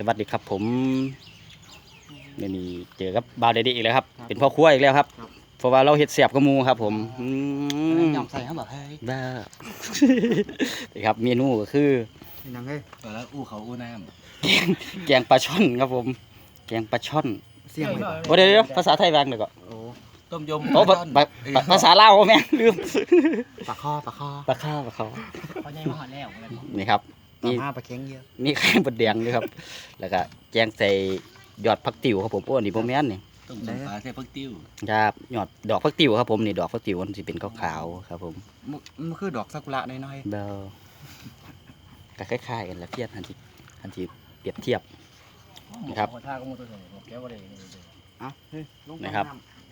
สวัสดีครับผมนี่นี่เจอกับบาวเดดี้อีกแล้วครับเป็นพ่อครัวอีกแล้วครับเพราะว่าเราเห็ดเสียบกับหมูครับ ผมอืมยำใส่เขาบอกเฮ้ยบ้า นี่ครับเมนูก็คือ นี่นังเฮ้ยตอนแล้วอู้เขาอู้น้แกงปลาช่อนครับผม แกงปลาช่อนเสียงเลยโอ้เดี๋ยวเดี๋ยวภาษาไทยแบงเดี๋ยวก่อนโอ้ำต้มยมโอ้ภาภาภาภาษาลาวแม่งลืมปลาคอปลาคอปลาข้าวปลาข้าวเขาใหญ่มาหอดแล้วนี่ครับ นี่นี่มาปลาเค็งเยอะนี่ไข่บดแดงด้วยครับ แล้วก็แกงใส่ยอดผักติ๋วครับผมโอ้อันนี่ผมแม่นนี่ต้มยำปลาใส่ผักติ้วครับยอดดอกผักติ๋วครับผมนี่ดอกผักติ๋วมันสิเป็นขาวๆครับผมมันมันคือดอกซากุระน้อยเบลก็คล้ายๆกันแหละเพียรทันทีทันทีเปรียบเทียบนะครับท่าก็มุดตัวหนึ่งผมแก้วอะไรนี่ๆเอ้าเฮ้ยลงนะครับ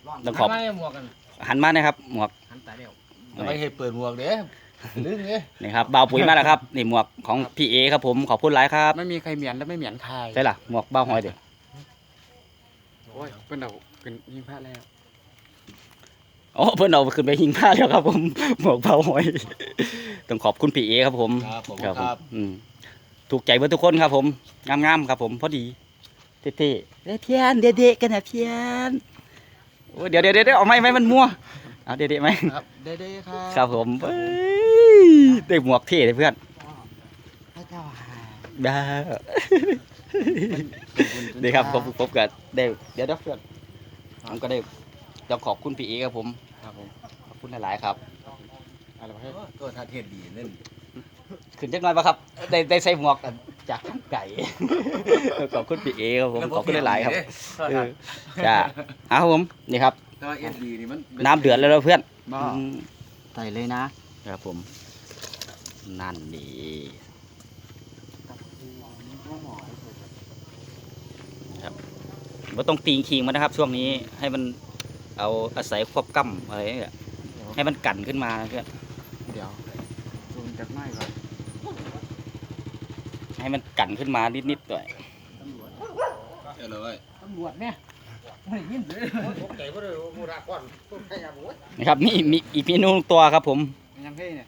ร้อนต้องขอบไม่หมวกกันหันมานะครับหมวกหันตายเดียว ทำไมให้เปิดหมวกเด้ลึงเด้นี่ครับบ่าวปุ๋ยมาแล้วครับ นี่หมวกของพี่เอครับผมขอบคุณหลายครับไม่มีใครเหมียนและไม่เหมียนใครใช่ล่ะหมวกบ่าวหอยเด็โอ้ยเป็นเราเป็นยิงพลาดแล้วโอ้เพิ่นเอาขึ้นไปหิงผ้าแล้วครับ ผมหมวกบ่าวหอย ต้องขอบคุณพี่เอครับผมครับผมครับคผมรับอืมถูกใจเพื่ทุกคนครับ ผมงามๆครับ ผมพอดีเท่ๆเด้เพียนเด็กๆกันนะเพียนโอ้ยเดี๋ยวเดี๋ยวเดี๋ยวเอาไหมไหมมันมัว เอาเด็กๆไหมครับเด้ๆครับครับผมเอ้ยได้หมวกเท่เลยเพื่อนพระเจ้าหาได้ดีครับผมผมก็ได้เดี๋ยวเดี๋ยวเพื่อนผมก็ได้ต้องขอบคุณพี่เอครับผมครับผมขอบคุณหลายๆครับอะไรวะเฮ้ยก็ท่าเทศดีเล่นขึ้นจักหน่อยปะครับ ได้ได้ใส่หมวกจากข้างไก่ ขอบคุณพี่เอครับผม ขอบคุณหลายๆครับเออจ้าเอาครับผม นี่ครับ ถ้าเอ็ดดีนี่มันน้ำเดือดแล้วเราเพื่อนบ้าอืมใส่เลยนะครับผม นั่นดีครับว่าต้องตีงคิงมันนะครับ ช่วงนี้ให้มันเอาอาศัยควบกำอะไรเนี่ยให้มันกันขึ้นมาเพื่อนเดี๋ยวซูมจากไม้ก่อนให้มันกันขึ้นมานิดๆหน่อยเออเลยตำรวจเนี่ยไม่ยิ นเลยผมใจก็เลยมูรักก่อนนะครับมีมีอีกเมนูตัวครับผม ยังเฮ้ยเนี่ย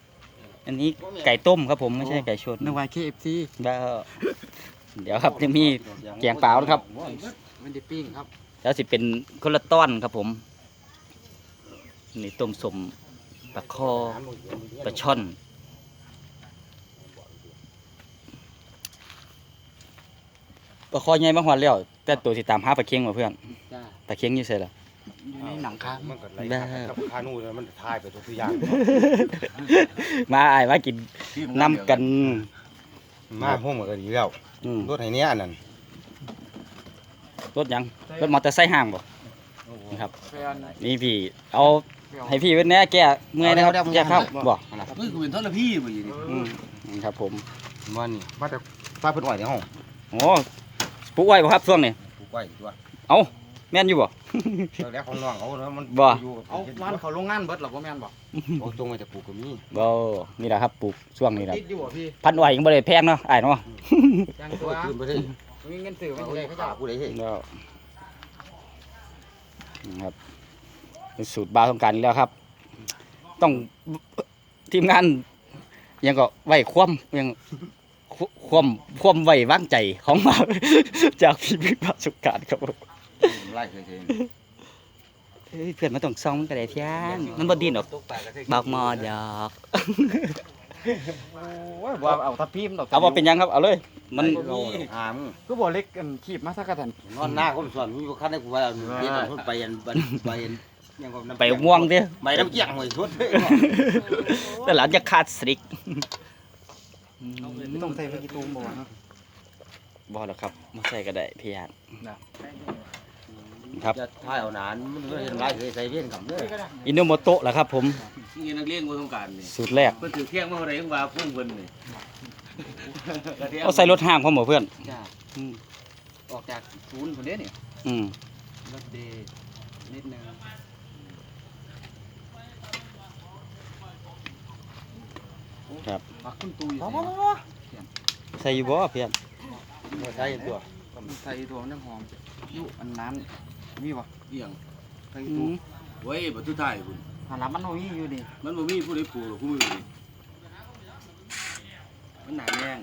อันนี้ไก่ต้มครับผมไม่ใช่ไก่ชนนึกว่า KFC แล้วเดี๋ยวครับยังมีแกงเปล่านะครับมันจะปิ้งครับ แล้วสิเป็นคนละต้อนครับผม นี่ต้มสมปลาคอปลาช่อนปลาคอใหญ่บางหวันแล้วแต่ตัวสิตามหาปลาเค็งมาเพื่อนจ้า ปลาเค็งอยู่ใส่ละ อยู่ในหนังค้างมันก็ไหลกับคานูแล้วมันทายไปทุกอย่าง มาไอ้ายมากินน้ำกัน มาห้องมันก็ดีแล้วอืมรถไห้เนี้ยอันนั้นรถหยังรถมอเตอร์ไซค์ห่างบ่นี่ครับแฟนนี่พี่เอาให้พี่เป็นแหน่แก้เมื่อยนะครับแก้ครับบ่เฮ้ยกูเป็นท่อนละพี่บ่อยู่นี่อืมนี่ครับผมมันนี่มาแต่ป้าเพิ่นอ้อยในห้องโอ้ปลูกไว้บ่ครับช่วงนี้ปลูกไว้ตัว แม่นอยู่บ่ แล้วของน้องเอาแล้วมันบ่ อยู่เอาวันเขาโรงงานเบิดหรอพ่อแม่นบอกเอาตรงมาจากปลูกก็มีบ่นี่แหละครับปลูกช่วงนี้แหละติดอยู่บ่พี่พันอ้อยยังบ่ได้แพงเนาะอ้ายเนาะยังตัตัววขึ้นไปได้มีเงินซื้อเอาไม่เลได้ยเขาเขาจะจะผู้ใดเฮ้ยแล้วนะครับเป็นสูตรบาวต้องการอีกแล้วครับ ต้องทีมงานยังก็ไว้ความยังความความไว้วางใจของมาจากพี่บิ๊กประสบการณ์ครับผม ไล่เคยเฮ้ยเพื่อนมาต้องซ่องมันก็ได้เพียนมันบ่ดิ้นหรอกตกปลาก็ใส่บอกมอดอกว่าเอาทับพิมพ์ดอกเอาว่าเป็นหยังครับเอาเลย มันหามก็บ่เล็กกันขีบมาสักกะทันนอนหน้าคนส่วนมีอยู่คันให้กูว่าเย็นคนไปยันไปยันยังก็ไปม่วงเด้อไปน้ำเกี้ยงหวยชุดแต่หลังจะขาดสตริกไม่ต้องใส่ไปกี่ตูมบ่วะบ่หรอกครับบ่ใส่ก็ได้เพียน ครับ จะท้ายเอานานมันเห็นไล่เคยใส่เพี้ยนกับเด้ออินโนโมโตะแหละครับ ผมนี่นักเลี้ยงบ่ต้องการนี่สูตรแรกเพิ่นถือเที่ยงมาเท่าไหร่ก็ว่าพุ่งเพิ่นนี่เอาใส่รถห้างพร้อมบ่เพื่อนจ้าอืมออกจากศูนย์คนนี้เนี่ยอืมรถเดย์นิดนึงครับปักคุณตูอยู่ใส่อยู่บ่เพียนใส่ตัว ใส่ตัวมันยังหอมอยู่อันนั้นมีบ่เอียงใส่อืตัวมเว้ยบ่ทุกท้ายพุ่นหันหลังมันโอ้ยอยู่ดิมันบ่มีผู้ใดปลูกหรอกผู้มือนี่มันหนาแย่ง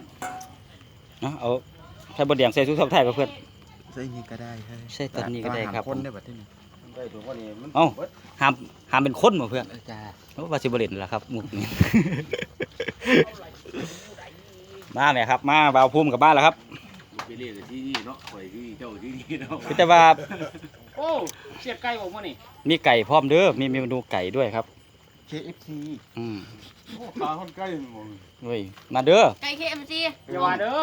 เอาเอาไข่บดแดงใส่ซุปทับไทยกับเพื่อน ใส่นี่ก็ได้เฮ้ยใส่ตอนนี้ก็ได้ครับ คนได้บัดที่นี่ได้ถูกว่านี่มันเอ้าห้ามห้ามเป็นคนบ่เพื่อนเออจ้าโอ้ว่าสิบ่เล่นแล้วครับมุกนี้มาเลยครับ มาบ่าวภูมิกับบ้านแล้วครับ ไปเรียกกับที่นี่เนาะข่อยที่นี่เจ้าที่นี่เนาะคือแต่ว่าโอ้เสียบไก่ผมวะนี่มีไก่พร้อมเด้อมีเมนูไก่ด้วยครับเคเอฟซีอืมขาคนใกล้หมดเฮ้ยมาเด้อไก่เคเอ็มซีอย่าว่าเด้อ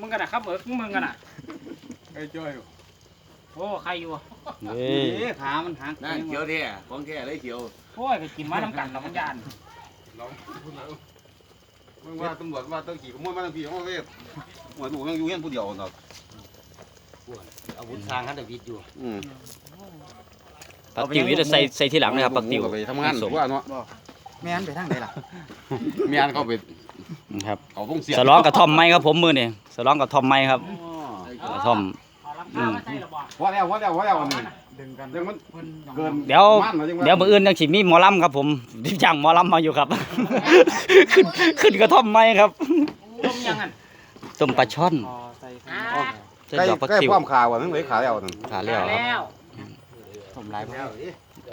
มึงกันนะครับเอิกมึงกันอะไอ้จ้อยโอ้ใครอยู่เฮ้ยเอ๊ะขามันหักนั่นเขียวแท้ของแท้เลยเขียวโอ้ยไปกินมาน้ำกันแล้วมันยาน มึงว่าตำรวจว่าต้องขี่ขโมยมาตั้งพี่เขาเรียกหัวหนูยังอยู่เฮียนผู้เดียวเนาะอาวุธทางฮันเดวิดอยู่อืมปักติ๋วนี่จะใส่ใส่ทีหลังนะครับปักติ๋วไปทำงานสมว่าเนาะแม่นไปทางไหนล่ะมีอันเขาไปครับเขาต้องเสียสลองกระท่อมไม้ครับผมมือนี่สลองกระท่อมไม้ครับกระท่อมเอาลำข้าวมาใส่หรอบ่ว่าแล้วว่าแล้วว่าแล้วนี่ ดึงกันยังมันเพิ่นยองเกินเดี๋ยวมันหรอจังว่าเดี๋ยวมืออื่นยังสิมีหมอลำครับ ผมดิจ้างหมอลำมาอยู่ครับ ขึ้นขึ้นกระท่อมไม้ครับต้มยังอันต้มปลาช่อนพอใส่ข้างอ่าในใส่ใกล้ดอกปักใกล้ติ๋วความข่าวอะนึงเลยขาแล้วนั่นขาแล้วครับแล้วผมไล่บ่ได้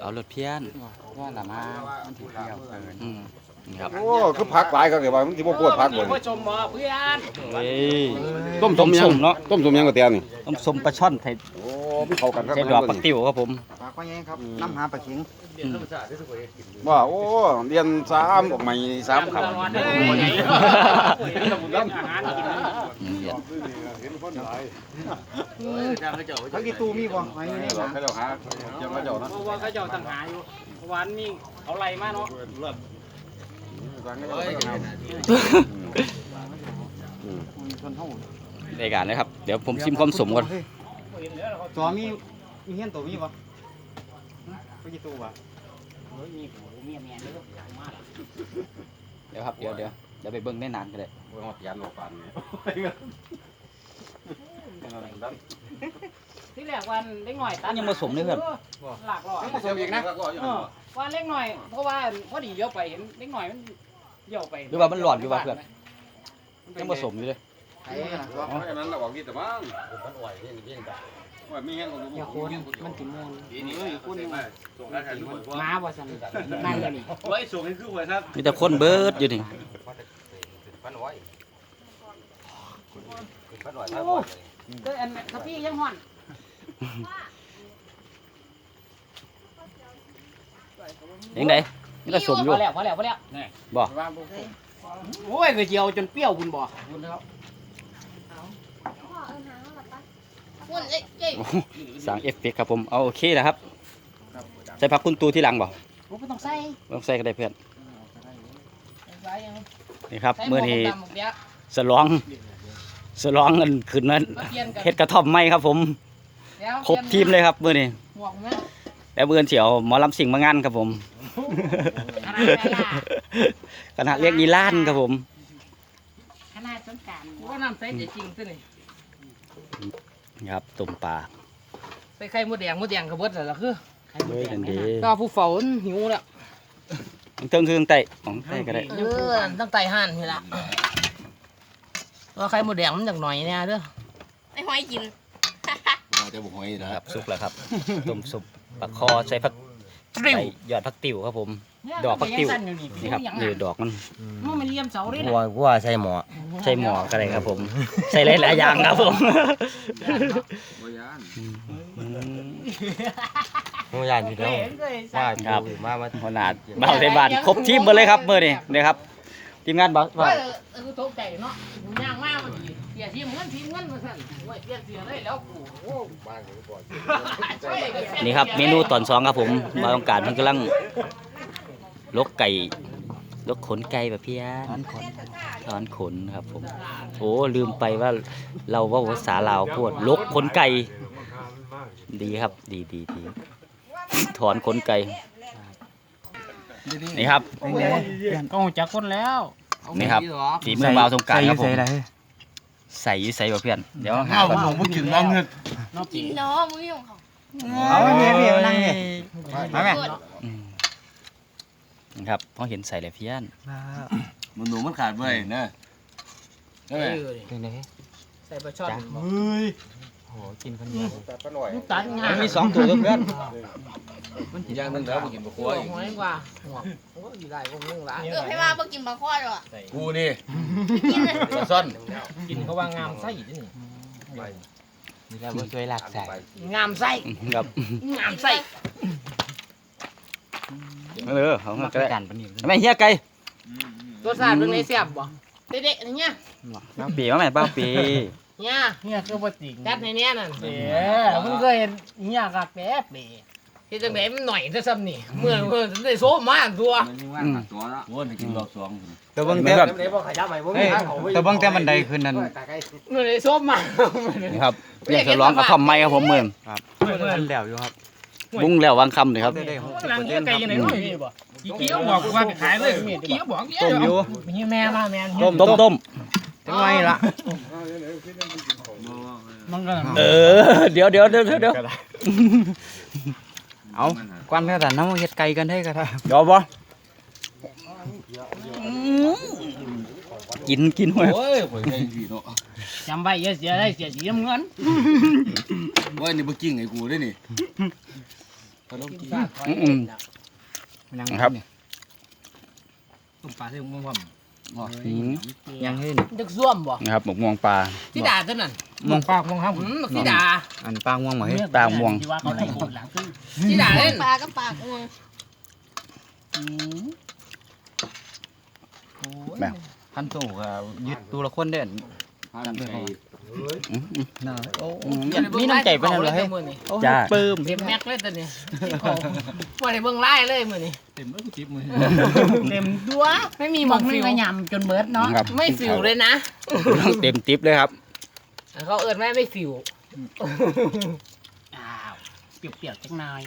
เอารถเพี้ยนว่าละมามันสิเที่ยวเกินอืม นี่ครับโอ้คือพักหลายครับเดี๋ยวว่ามันสิบ่ปวดพักมีบ่ผู้ชมบ่เพื่อนเฮ้ยต้มต้มยังต้มเนาะต้มต้มยังกับเตียนี่ต้มส้มปลาช่อนใส่โอ้ไม่เข้ากันครับใส่ดอกปักติ๋วครับผมปากว่าไงครับน้ำหาปลาเข็งอืมว่าโอ้เรียนสามออกใหม่สามคตลอดเลยอาหารกินอืมเดี๋ยวทั้งที่ตู้มีบ่ไว้ในำหาเขาเจ้าหาเจ้าเจ้านะเพราะว่าเขาเจ้าต่างหาอยู่วันมีเอาไรมาเนาะ ชนเฮาในการนะครับ เดี๋ยวผมชิมความสมก่อนจอมีมีเฮียนตัวมีบ่ไปกี่ตู้บ่มีหูมีเมียเด้อมาละเดี๋ยวครับ เดี๋ยวเดี๋ยวเดี๋ยวไปเบิ้งได้นานก็ได้โอ้ยหอดยันหอดปันที่แรกวันเล็กหน่อยตัดยังผสมเลยเพื่อนหลักหรอผสมอีกนะวันเล็กหน่อยเพราะว่าพอดีเยอะไปเห็นเล็กหน่อยมัน เยอะไปหรือว่ามันหลอนอยู่ว่าเพื่อน ยังผสมอยู่เลยไอ้น่ะเพราะฉะนั้นเราบอกที่แต่ว่ามันอ่อยเพียงเพียงแต่ว่ามีแห้งของอย่าโคนมันกินมูลทีนี้คุณมาส่งราชการทุกคนมาบ่สันนั่งอยู่นี่ไว้ส่งให้คือไว้ครับมีแต่คนเบิดอยู่นี่พันไว้พันไว้โอ้ก็อันกะพี่ยังห่อนยังไง นี่ก็สมอพยู่อแล้วพอแล้วพอแล้วนี่บ่โอ้ยเคยเจียวจนเปรี้ยวคุณบ่คุณแล้วหุ่นเอ้ยเจ๊โอ้โหสั่งเอฟเฟกต์ครับผมเอาโอเคนะครับใส่ผักคุณตูที่หลังบ่ผมไม่ต้องใส่ต้องใส่ก็ได้เพื่อนใส่ยังนี่ครับใส่หมเมื่อวกนี้ดำหมวกเนี้ยสลองสลองเงินขึ้นนั้นมาเปลี่ยนกันเฮ็ดกระท่อมไหมครับผมแล้วครบทีมเลยครับมื่อนี้หมวกไหมแล้วเบื่อนเสียวหมอลำสิงมางานครับผมคณะ อะไรล่ะคณะเรียกนีล้านครับผมขนาดสงกรารกูว่าน้ำใส่แต่จริงซะนี่นี่ครับตุ่มปลาใส่ไข่มดแดงมดแดงกระเบิดแล้วล่ะคือไข่มดเฮ้ยแดนั่งนดีก็ผู้เฝ้ามันหิวแล้วเทิงคือไต่ของไต่ก็ได้เออตั้งไตห่านนี่ล่ะว่าไข่มดแดงมันจากหน่อยเนี่ยเด้อไอ้หอยกิน เราจะบอกให้นะนะคครัรับบซุปแล้วครับต้มซุปปลาคอใส่ผัก ตริวใส่ยอดผักติ๋วครับผม ดอกผักติ๋วนี่ครับนี่ดอกมันมันไม่เลี่ยมเสาเลยว่าว่าใช่หมอใส่หมอก็ได้ครับผม ใส่หลายๆอย่างครับผมบ่ยานหัวยานอยู่แล้วว่าครับมามาขนาดบ่าวไทยบ้านครบทีมหมดเลยครับมื้อนี้นะครับทีมงานบ่าวว่าว่าเออตกใจเนาะกูย่างมากมันดี เสียทีมเงินทีมเงินมาสั่นโอ้ยเปลี่ยนเสียเลยแล้วกูโอ้นี่ครับเมนูตอนสองครับผมมาต้องการเพิ่นกำลังลกไก่ลกขนไก่แบบพี่อันถอนขนครับผมโอ้ลืมไปว่าเราเว่าภาษาลาวพูดลกขนไก่ดีครับ ดีดีดีถอนขนไก่นี่ครับก็จักคนแล้วนี่ครับฝีมือบ่าวสงกรารครับผม ใส่อยี่ใส่บ่เพื่อนเดี๋ยวหาก่อนผมกินบ้างเงินนอกจริกิงนเนาะมึงของเขาเอาเมียเมียนั่งนี่มาแม่อืมนะครับพอเห็นใส่แล้วเพี้ยนมันหนูมันขาดไปนะใช่ไหมเป็นไงใส่ปลาช่อนบ่เฮ้ยโหกินคนเดียวแต่ปลาหน่อยตัดงามันมีสองตัวเพื่อนมันกินย่างนึงแล้วบ่กินบ่หัคววหอยกว่าหัวโอ้ยได้พวกนึงหลายเออให้มาเพิ่งกินปลาข้อด้วยกูนี่กินเลยปลาซ่อนกินเขาว่างามไส้ดินี่ก็บ่ช่วยหลักใส่งามไส้ครับงามไส้เออเขามาก็ได้กันปะนี่แม่เฮียไก่ตัวสาดเป็นไงแซ่บบ่เด็ดๆอย่างเงี้ยบ้าปีมาแม่บ้าปี เนี่ยเนี่ยคือบ่จริงจัดในเนี้ยนั่นเด้อมึงเคยเห็นเนี่ยกักแป๊บเด้ที่จังไหนมันหน่อยซะซ้ำนี่เมื่อเมื่อได้โซ่มาตัวมันยังว่าหักตัวละโอ้ยกินรอบสองแต่เบิ่งแต่เดี๋ยวบ่ขยับไปบ่เฮ้ยแต่เบิ่งแต่บันไดขึ้นนั่นเมื่อได้โซ่มานี่ครับเรียกจะร้องกับทอมไม้ครับผมเมืองเพิ่นแล้วอยู่ครับบุ้งแล้ววางคำเลยครับได้ได้หลังเนี่ยไก่ยังไงเนาะนี่บ่กี่เกี้ยวบอกว่าไปขายเลยกี่เกี้ยวบอกเกี้ยวต้มอยู่มีแม่มาแม่ต้มต้มต้ม จังไงล่ะ มันก็เออ เดี๋ยวเดี๋ยวเดี๋ยวเดี๋ยวเอากวนก็แต่น้ำเฮ็ดไก่กันได้ก็ได้เดี๋ยวบ่กินกินหัวโอ้ยข่อยได้สิเนาะจำไว้อย่าเสียได้เสียสีน้ำเงินโอ้ยนี่บ่กิ้งให้กูได้นี่ขนมจีนอืมครับตุ่มปลาที่มึงว่าอืม ยังเฮ็ดดึกซ่วมบ่นะครับหมกม่วงปลาที่ด่าเท่านั้นมองปากมองห้ามอืมที่ด่าอันปลาง่วงบ่เฮ็ดตาม่วงที่ว่าเขาไล่คนหลังคือที่ด่าเล่นปลากับปากงวงพันตู้ก็ยึดตัวละคนเด่นพากันไปอืมอืมน่ะโอ้อืมมีน้ำใจปานนั้นเหรอเฮ้ยมื้อนี้จ้าปื้มเต็มแม็กเลยตอนนี้ว่าได้เบิ่งไล่เลยมื้อนี้ เต็มเลยจิบมือเต็มตัวไม่มีมีหหมมออกกฟิฟิววยำจนเบิดเนาะครับไม่ฟิวเลยนะเต็มติ๊บเลยครับ เขาเอิ้นแม่ไม่ฟิวอ้าวเปรี้ยวๆจังหน่อย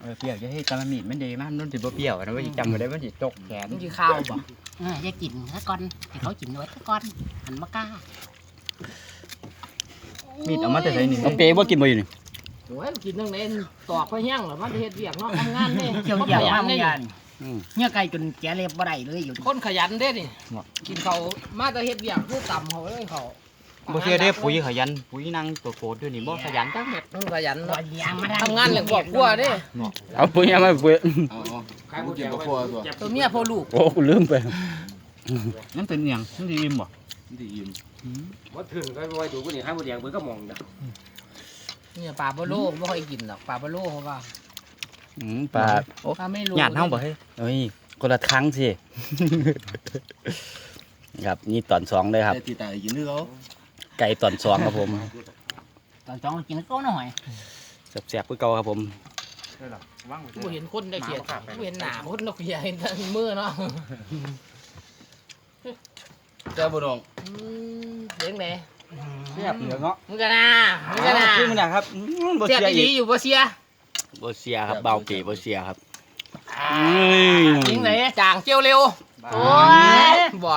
เออเปรี้ยวจะให้จำมันมีดมันดีมากมันสิบ่เปรี้ยวนะว่าสิจำบ่ได้มันสิจกแขนมันสิข้าวบ่เอออย่ากินซะก่อนให้เขากินไว้ซะก่อนหันมากล้ามีดเอามาแต่ไสนี่น้องเปย์ว่ากินบ่อยู่นี่ โอ้ยกินตั้งแต่ตอกไปแห้งหรอมันเฮ็ดเวียกเนาะทำงานเด้เกี่ยวเหยียบขมายันมึเด้งยันอืมเนี่ยไก่จนแกเล็บบ่ได้เลยอยู่คนขยันเด้นี่กินเขาวมาแต่เฮ็ดเวียกคือต่ำเขาเลยเขาบ่เชื่อเด้ปุ๋ยขยันปุ๋ยนั่งตัวโกดอยู่นี่บ่ขยันจังเม็ดมันขยันบ่เนาะเลี้ยงมาได้ทำงานเรื่องครอบครัวเด้เอาปุ้ยเอามาปุ้ยเอาเอากูกินบ่ครัวตัวตัวเมียพ่อลูกโอ้กูลืมไปนั่นเป็นหยังมันสิอิ่มบ่มันสิอิ่มบ่ถึงก็ไว้ดูกูนี่ข้างบ่แดงเพิ่นก็มองจ้ะ เนี่ยปลาบ่โลบ่ค่อยกินหรอกปลาบ่โลเขาว่าอืมปลาโอ้ปลาไม่โลหยาดเฮาบ่เฮ้ยเอ้ยคนละครั้งสิ ครับนี่ตอนสองเลยครับ แต่ที่ตายกินคือเขาไก่ตอนสองครับผมตอนจ้องกินก็หน่อยแซ่บๆคือเก่าครับผมบ่เห็นคนได้เขียดบ่เห็นหน้าคนนกเขียดเห็นแต่มือเนาะเจ้าบ่น้องอืมเลี้ยงไหน แซ่บเหลือเนาะมึงกันนะมึงกันนะคือมันนะครับอืมบ่เสียเสียอีหอีลีกอยู่บ่เสียบ่เสียครับเบาปีบ่เสียครับ ยิงไหนจางเจียวเร็วโอ้ยบ่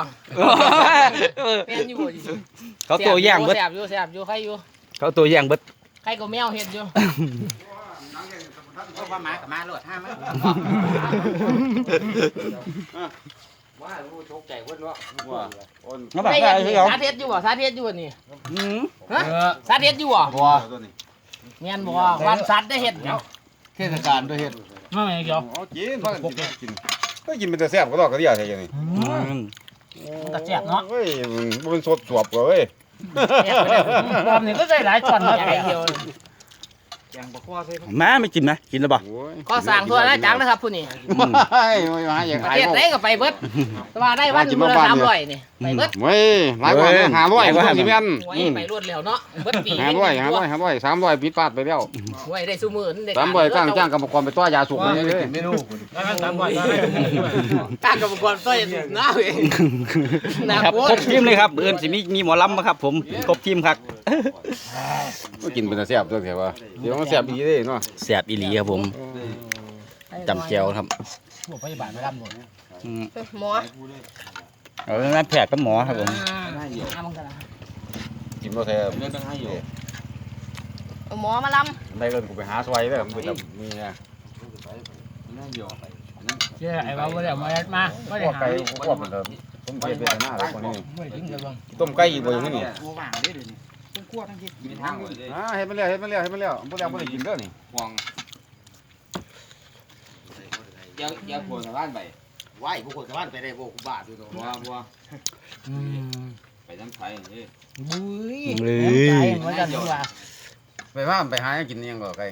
เออแม่นอยู่บ่ดิเขาตัวย่างเบิดแซ่บอยู่แซ่บอยู่ใครอยู่เขาตัวย่างเบิดใครก็แมวเฮ็ดอยู่ก็ว่ามากับมาโลดห้ามา ว่ารู้โชคใจเพิ่นว่าว่าอ้นเขาบอกได้ว่าเฮ็ดคือนี่เขาสาธิตอยู่บ่สาธิตอยู่บ่นี่อืมฮะสาธิตอยู่บ่บ่ตัวนี้แม่นบ่วันสัตว์ได้เฮ็ดแล้วเทศกาลด้วยเฮ็ดไม่ไม่เกี่ยวอ๋อกินพากันกินกินก็กินเป็นแต่แซ่บก็ดอกกระเดียใช่จังนี่อืมมันก็แซ่บเนาะเฮ้ยมันบ่เป็นสดสวบก็เว้ยแซ่บไปแล้วรอบนี้ก็ใส่หลายช้อนใหใหญ่ญ่เดียว ยังบ่คั่วใส่มาไม่กินนะกินแล้วบ่โอ้ยก็สั่งทั่วแล้วจังนะครับผู้นี่อืมเฮ้ยไม่มาอย่างประไรเทศไหนก็ไปเบิดแต่ว่าได้วันมื้อละ300นี่ไปเบิดเว้ยหลายกว่าห้าร้อยก็สิแม่นหวยไปรวดแล้วเนาะเบิดปีห้าร้อยห้าร้อยห้าร้อยสามร้อยปิดปาดไปแล้วหวยได้ซุมื้อนี่ได้สามร้อยจ้างจ้างกรรมกรไปตัวยาสูบนี่เลยเมนูตามบ่อยจ้างกับกวนต้อยน้าเองน่าครับกลัวครบทีมเลยครับเอิ้นสิมีมีหมอลำบ่ครับ ผมครบทีมครับ ก็กินเป็นแต่แซ่บตัวเสียว่าเดี๋ยวมันแซ่บดีเด้เนาะแซ่บอีหลีครับผมจำแจวครับพวกพยาบาลไม่รับหมดอืมหมอเอาเรื่องนั้นแพทย์กับหมอครับผมอ้ามึงกันละกินบ่แซ่บเรื่องให้อยู่เอาหมอมาลได้เงินกูไปหาซอยเด้อมันจะมีไงนั่นอยู่เชื่อไอ้บ้าไม่ได้มามาไม่พได้วกหาไก่พวกมันเด้อต้มไก่เป็นหน้าเลยคนนี้ไม่ถึงกับว่าต้มไก่อีกบ่อย่าง นี้บ่ว่างเด้อเดี๋ยวนี้ต้องคั่วทั้งที่มีทางเลยอ่าเฮ็ดมาแล้วเฮ็ดมาแล้วเฮ็ดมาแล้วบ่แล้วบ่ได้กินเด้อนี่ห่วงอย่าอย่าปวดกับบ้านไปไหวพวกคนชาวบ้านไปได้พวกกูบ้าดูตัวบัวบัวไปน้ำไผ่นี่บุ้ยเลใจยเหมือนกันนี่ว่าไปว่าไปหากินยังก็ไก่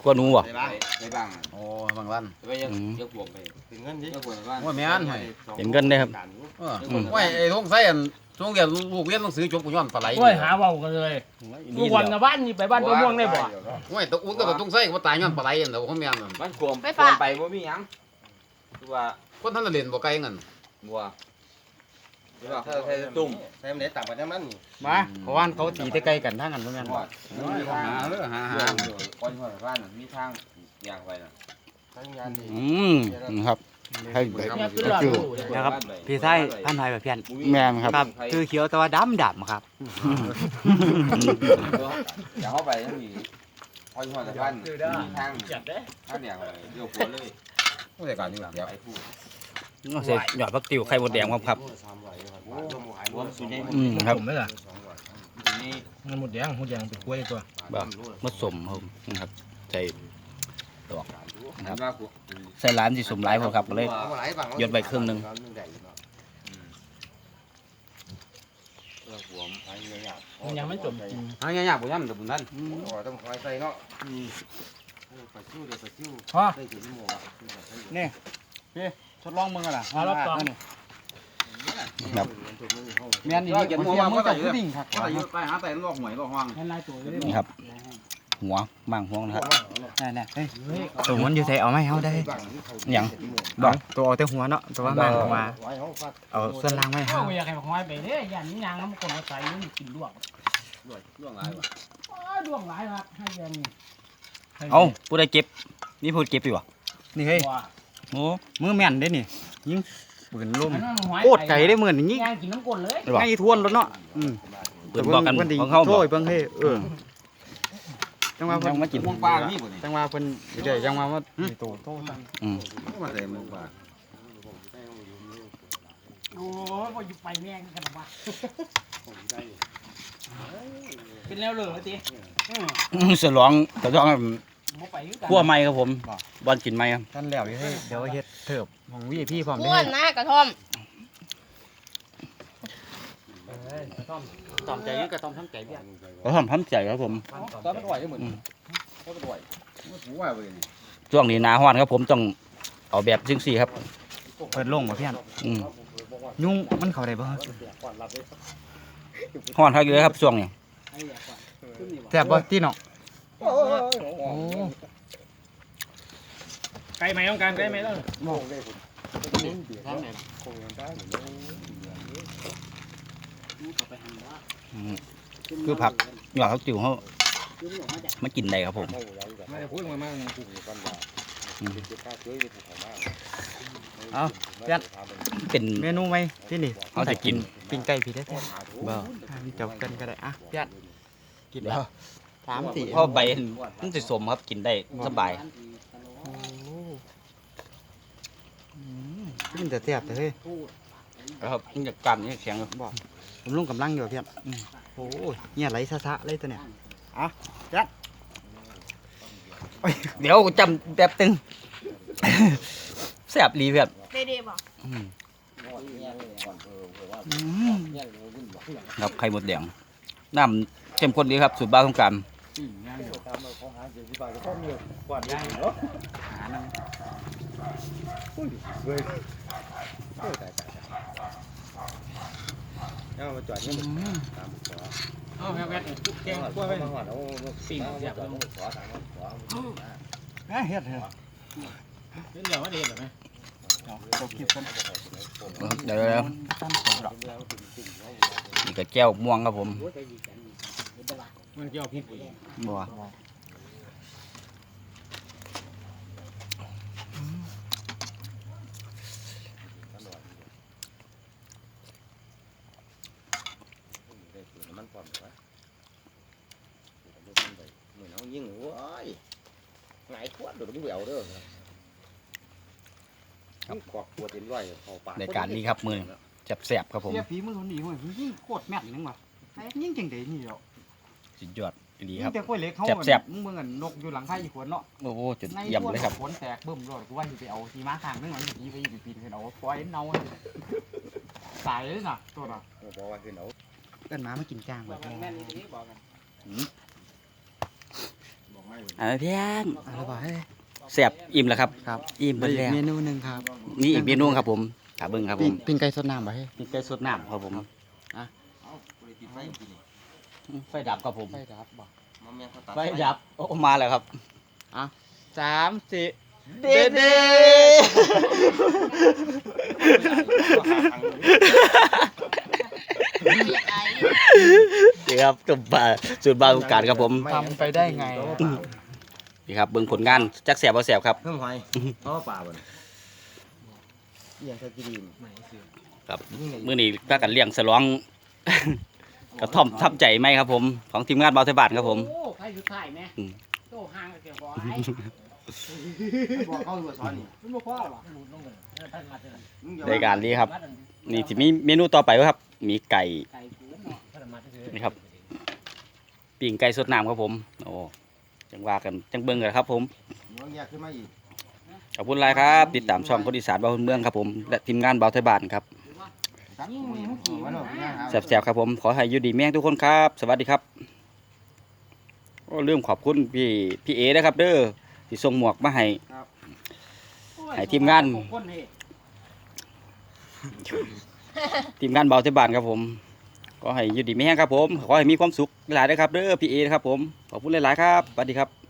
ขั้วหนูบ่ไปบ้างไปบ้างโอ้บางวันไปยังยังปวดไปถึงเงินดิยังปวดกับบ้านโอ้ยแม่นให้เห็นกันได้ครับเออโอ้ยไอ้ทงไส้อัน ช่วงเรียนลูกเรียนหนังสือจบกูย้อนปลาไหลโอ้ยหาเว้ากันเลยทุกวันนะบ้านนี่ไปบ้านตัวม่วงได้บ่โอ้ยตะอุ้นก็ตงไส้ก็ตายย้อนปลาไหลอันเดียวเขาแม่นนั่นบ้านกลมไปบ่มีหยังคือว่าคนท่านเรียนบ่ไกลเงินบัวคือว่าเขาใช้ตุ่มใส่มันได้ต่างไปทั้งนั้นมาเพราะว่าเขาตีได้ไกลกันทางกันบ่แม่นหอดมีทางหาเด้อหาหาหาก้อนหัวบ้านมีทางอย่างไปน่ะทั้งงานดีอืมครับ ให้เนี่ยคือรอดูเลยนะครับ พี่ไส้พันธุ์ไทยแบบเพี้ยนแม่นครับ ครับคือเขียวแต่ว่าดำดำครับ อย่าเข้าไปยังมีก้อนหัวบ้านมีทางจัดเด้อทางอย่างไรเดี๋ยวปวดเลยผู้จัดการนี่เดี๋ยวไปพูดเสร็จหยอดพักติวไข่มดแดงครับครับ รวมสุดในอืมครับ ผมไหมล่ะนี้มันหมดแดงหมดแดงเป็นกล้วยตัวมดสมครับนะครับ ใส่ดอก ครับว่ากูใส่ร้านสิสมหลายพอครับก็เลย ยดไปครึ่งหนึ่งหัวไอ้เงี้ยมันยังไม่จบจริงหาง่ายๆบ่ย่ำแต่บุญท่านต้องคอยใส่เนาะไปชิวเดี๋ยวไปชิวพอได้ถึงหมวกทดลองมึงกันล่ะเอารอบสองครับแม่นอีกเขียนหัวมาก็อยู่ครับไปหาแต่ลอกหวยลอกห้องแค่ลายตัวเลยนี่ครับ หัวบางหัวนะครับนั่นแหละเฮ้ยตัวมันอยู่ใส่เอาไหมเอาได้หยังบอกตัวเอาแต่หัวเนาะตัวว่ามันออกมาไว้ห้องฟัดเอาส่วนล่างไม่เอาเอาอยากให้ห้อยไปเด้อย่านนี้ยางน้ำคนมาใส่นี่กินลวกล่วงหลายว่ะลวกหลายครับให้แดงเอ้าผู้ใดเก็บนี่พูดเก็บอยู่บ่นี่เฮ้ยว่าโอ้มือแม่นได้นี่ยิงปืนลมมันห้อยโคตรไก่ได้เหมือนยิงย่างกินน้ำกลนเลยได้บ่ง่ายทวนรถเนาะอืมเปิดบอกกันเพิ่นของเขาโทบ่ษเบิ่งเฮ้ยเออ จังว่าเพิ่ยันงมากิน ม่วงปลามีบ่นี่จังว่าเพิ่นเดี๋ยวจังว่าว่ามีตัวโตตั้งอืมมาใส่ม่วงปลาโอ้ยพออยู่ไปแม่งกันวะเป็นแล้วเลยตีอื้อสลองสลองบ่ไปคือกันขั้วไม้ครับผมบอลกินไม้ครับท่านแล้วอยู่เฮ้ยเดี๋ยวเฮ็ดเถิบของวีพี่พร้อมได้อ้วนนะกระท่อม ตอมใจยังกระตอมทั้งใจเบี้ยเราทำพันใจครับผมตอนมันไหวได้เหมือนก็มันไหวหัวไปนี่ช่วงนี้หนาฮ้อนครับผมต้องเอาแบบจังซี่ครับ เปิดโล่งบ่เพี้ยนอืมยุ่งมันเข้าได้บ่ฮ้อนทักเลยครับช่วงนี้แซ่บบ่ที่เนาะไก่ไหมต้องการไก่ไหมต้องอืม คือผักหยอดเขาติวเขามากินได้ครับผม ไม่ได้พูดมามากนะกูเป็นเมนูไหมที่นี่เอาแต่กินปิ้งไก่พี่ได้แท้บ่จบกันก็ได้อะเพี้ยนกินแล้วสามสี่เพราะใบมันสิสมครับกินได้สบายกินแต่แซ่บแต่เฮ้ยครับมันจะกล้ามนี่แข็ง ผมลงกำลังอยู่เพี้ยนอืมโอ้ยเนี่ยไหลซะๆเลยตัวเนี่ยเดี๋ยวจำแบบตึงแซ่บรีเพื่อนเด็ดๆบอกอืมครับไข่หมดแดงน้ำเข้มข้นดีครับสูตรบ้าของการ เอามาจอดนี่เอาแม่แม่แกงกล้วยไปมาหอดเอาสิ่งเสียบขอทางขอเฮ็ดเถอะเดี๋ยวว่าเด็ดหรอไหมเดี๋ยวเดี๋ยวนี่ก็แก้วม่วงครับผมมันเกี่ยวพิษบัว มันพร้อมวะเหมือนเอา ยิงโอ้ยหงายขวดเดี๋ยวมึงแหววเด้อครับขวดขวดเต็มร้อยเข้าปากในการนี้ครับมือแซ่บๆครับผมเสียฝีมือคนดีเว้ยยิงโคตรแม่นนึงว่ะยิงจังได๋นี่เนาะสุดยอดดียิครับงแต่กล้วยเหล็กเขาแซ่บมึงเบิ่งอันนกอยู่หลังคาอีกคนเนาะโอ้โหจุดในเยี่ยมส่วนเลยครับขนแตกบึ้มรอดกูว่าสิไปเอาขี่ม้าข้างนึงหน่อยสิไปอยู่ปีนขึ้นเอาปล่อยเน่าตายเลยน่ะตัวน่ะบอกว่าขึ้นเอาเอิ้นหมามากินจ้างแบบแม่น นี่บอกกันบอกไม่อ่าเพียงอะไรบ่เฮ้ยแซ่บอิ่มแล้วครับ ครับอิ่มเมเบิดแล้วนูหนึงครับนี่อีกเมนูครับผมถาเบิ่งครับผปิ้งมปิ้งไก่สดน้ำบ่เฮ้ยมีไก่สดน้ำครับผมเอาไปติดไฟกินนี่ไฟดับครับผมไฟดับบ่มันแม่งเขาตัดไฟดับโอ้มาแล้วครับสามสี่ เด็ดเด็เสียใจนี่ครับตุ่มปลาสูตรบาสงกรารครับผมทำไปได้ไงนี่ครับเบิ่งผลงานจักแสบบ่แสบครับเพิ่มหอยเพราะว่าป่าบ่นอย่างสกิดีมครับมื้อนี้พากันเลี้ยงฉลองกระท่อมทับใจไหมครับผม ของทีมงานเบาไทยบ้านครับผมโอ้ใครสุดท้ายแม่อืมโตห่างกันเกี่ยวกับไอ้ บอกเขาอยู่ว่าซ้อนนี่มันบ่พอหรอหลุดลงเลยท่านมาเถอะมึงอย่รายการนี้ครับ นี่สิมีเมนูต่อไปครับ มีไก่ไก่ขืนเนาะท่านมาเถอะนี่ครับปิ้งไก่สดน้ำครับผม โอ้จังว่ากันจังเบิ่งกันครับ ผมมึงแยกขึ้นมาอีกขอบคุณหลายครับ ติดตามช่องคนอีสานเบาพื้นเมืองครับผมและทีมงานเบาไทยบ้านครับจับมึงมึงขี่มันหรอกย่างหาแซ่บๆครับผมขอให้อยู่ดีแม่งทุกคนครับ สวัสดีครับโอ้ลืมขอบคุณพี่พี่เอนะครับ เด้อ ที่ส่งหมวกมาให้ให้ทีมงานคนเฮ้ทีมงานเบาไทยบ้านครับผม ก็ให้อยู่ดีไม่แห้งครับผม ขอให้มีความสุขหลายๆนะครับเด้อพี่เอนะครับผม ขอบคุณหลายๆครับสวัสดีครับ